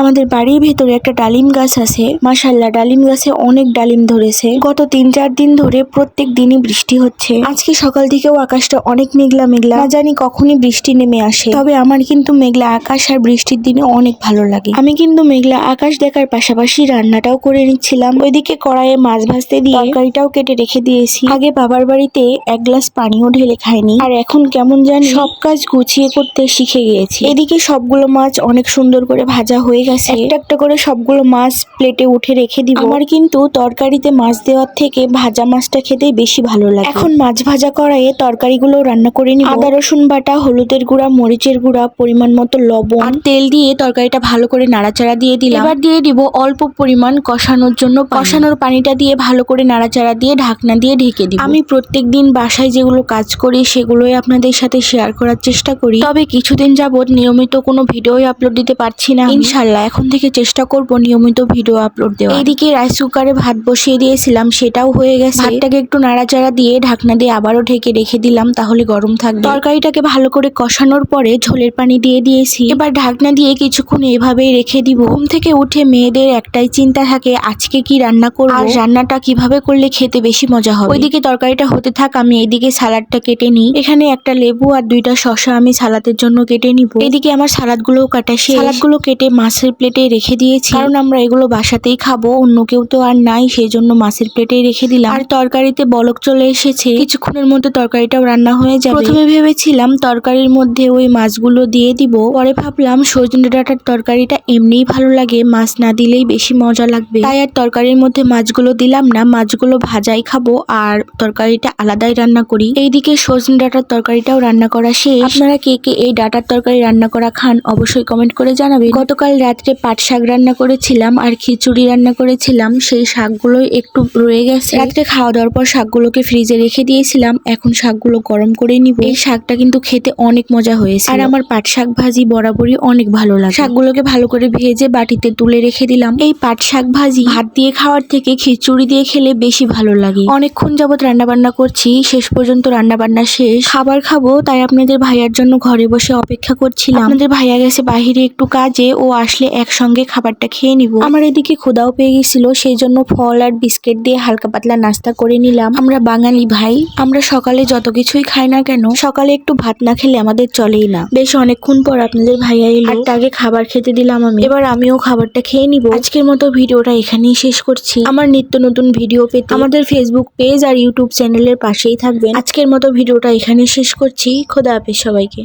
আমাদের বাড়ির ভেতরে একটা ডালিম গাছ আছে। মাসাল্লাহ ডালিম গাছে অনেক ডালিম ধরেছে। গত তিন চার দিন ধরে প্রত্যেক দিনই বৃষ্টি হচ্ছে। আজকে সকাল থেকেও আকাশটা অনেক মেঘলা মেঘলা। জানি কখনই বৃষ্টি নেমে আসে। তবে আমার কিন্তু মেঘলা আকাশ আর বৃষ্টির দিনে অনেক ভালো লাগে। আমি কিন্তু মেঘলা আকাশ দেখার পাশাপাশি রান্নাটাও করে নিচ্ছিলাম। ওইদিকে কড়াইয়ে মাছ ভাজতে দিয়ে তরকারিটাও কেটে রেখে দিয়েছি। আগে বাবার বাড়িতে এক গ্লাস পানিও ঢেলে খাইনি। আর এখন কেমন জানি সব কাজ গুছিয়ে করতে শিখে গিয়েছি। এদিকে সবগুলো মাছ অনেক সুন্দর করে ভাজা হয়ে গেছে। একটা একটা করে সবগুলো মাছ প্লেটে উঠে রেখে দিব। আমার কিন্তু তরকারিতে মাছ দেওয়ার থেকে ভাজা মাছটা খেতেই বেশি ভালো লাগে। এখন মাছ ভাজা কড়াইয়ে তরকারিগুলো রান্না করে নিব। আদা রসুন বাটা হলুদের গুঁড়া মরিচের গুঁড়া পরিমাণ মতো লবণ। আর তেল দিয়ে তরকারিটা ভালো করে নাড়াচাড়া দিয়ে দিলাম। এবার দিয়ে দিব অল্প পরিমাণ কষানোর জন্য কষানোর পানিটা দিয়ে ভালো করে নাড়াচাড়া দিয়ে ঢাকনা দিয়ে ঢেকে দিব। আমি প্রত্যেক দিন বাসায় যেগুলো কাজ করি সেগুলোই আপনাদের সাথে শেয়ার করার চেষ্টা করি। তবে কিছুদিন যাবত নিয়মিত কোনো ভিডিওই আপলোড দিতে পারছি না ইনশাল্লাহ। এখন থেকে চেষ্টা করব নিয়মিত ভিডিও আপলোড দেওয়া এইদিকে রাইস কুকারে ভাত বসিয়ে দিয়েছিলাম সেটাও হয়ে গেছে। ভাতটাকে একটু নাড়াচাড়া দিয়ে ঢাকনা দিয়ে আবারও ঢেকে রেখে দিলাম তাহলে গরম থাকবে। তরকারিটাকে ভালো করে কষানোর পরে ঝোলের পানি দিয়ে দিয়েছি। এবার ঢাকনা দিয়ে কিছুক্ষণ এভাবেই রেখে দিব। ঘুম থেকে উঠে মেয়েদের একটাই চিন্তা থাকে আজকে কি রান্না করব? আর রান্নাটা কীভাবে করলে খেতে বেশি মজা হবে? ওইদিকে তরকারিটা হতে থাক আমি এদিকে সালাডটা কেটে নিই। এখানে একটা লেবু আর দুইটা শসা আমি সালাদের জন্য কেটে নিব। এদিকে আমার সালাদগুলো কাটা শেষ। সালাদগুলো কেটে মাছের প্লেটে রেখে দিয়েছি। কারণ আমরা এগুলো বাসাতেই খাব, অন্য কেউ তো আর নাই সেই জন্য মাছের প্লেটেই রেখে দিলাম। আর তরকারিতে বলক চলে এসেছে। কিছুক্ষণের মধ্যে তরকারিটাও রান্না হয়ে যাবে। প্রথমে ভেবেছিলাম তরকারির মধ্যে ওই মাছগুলো দিয়ে দিব। পরে ভাবলাম সজনে ডাঁটার তরকারিটা এমনিই ভালো লাগে, মাছ না দিলেই বেশি মজা লাগবে। তাই আর তরকারির মধ্যে মাছগুলো দিলাম না, মাছগুলো ভাজাই খাব আর তরকারিটা আলাদাই রান্না করি। এইদিকে সজনে ডাঁটার তরকারিটাও রান্না করা শেষ। আপনারা কে কে এই ডাঁটার তরকারি রান্না করা খান অবশ্যই কমেন্ট করে জানাবেন। গতকাল রাত্রে পাট শাক রান্না করেছিলাম আর খিচুড়ি রান্না করেছিলাম, সেই শাকগুলো একটু রয়ে গেছে। রাত্রে খাওয়া দাওয়ার পর শাকগুলোকে ফ্রিজে রেখে দিয়েছিলাম, এখন শাকগুলো গরম করে নিব। এই শাকটা কিন্তু খেতে অনেক মজা হয়েছে আর আমার পাট শাক ভাজি বরাবরই অনেক ভালো লাগে। শাকগুলোকে ভালো করে ভেজে বাটিতে তুলে রেখে দিলাম। এই পাট শাক ভাজি ভাত দিয়ে খাওয়ার থেকে খিচুড়ি দিয়ে খেলে বেশি ভালো লাগে। অনেকক্ষণ যাবত রান্না বান্না করছি, শেষ পর্যন্ত রান্না বান্না শেষ। খাবার খাব, তাই আপনাদের ভাইয়ার জন্য ঘরে বসে অপেক্ষা করছিলাম। আপনাদের ভাইয়া গেছে বাহিরে একটু কাজে, ও আসলে একসঙ্গে খাবারটা খেয়ে নিব। আমার এদিকে ক্ষুদাও পেয়ে গেছিল সেই জন্য ফল আর বিস্কিট দিয়ে হালকা পাতলা নাস্তা করে নিলাম। আমরা বাঙালি ভাই, আমরা সকালে যত কিছুই খাই না কেন, সকালে একটু ভাত না খেলে আমাদের চলেই না। বেশ অনেকক্ষণ পর আপনাদের ভাইয়া এলো। আর তাকে খাবার খেতে দিলাম আমি। এবার আমিও খাবারটা খেয়ে নিব। আজকের মতো ভিডিওটা এখানেই শেষ করছি। আমার নিত্য নতুন ভিডিও পেতে আমাদের ফেসবুক পেজ আর ইউটিউব চ্যানেলের পাশেই থাকবেন। আজকের মতো ভিডিওটা এখানে শেষ করছি। খোদা হাফেজ সবাইকে।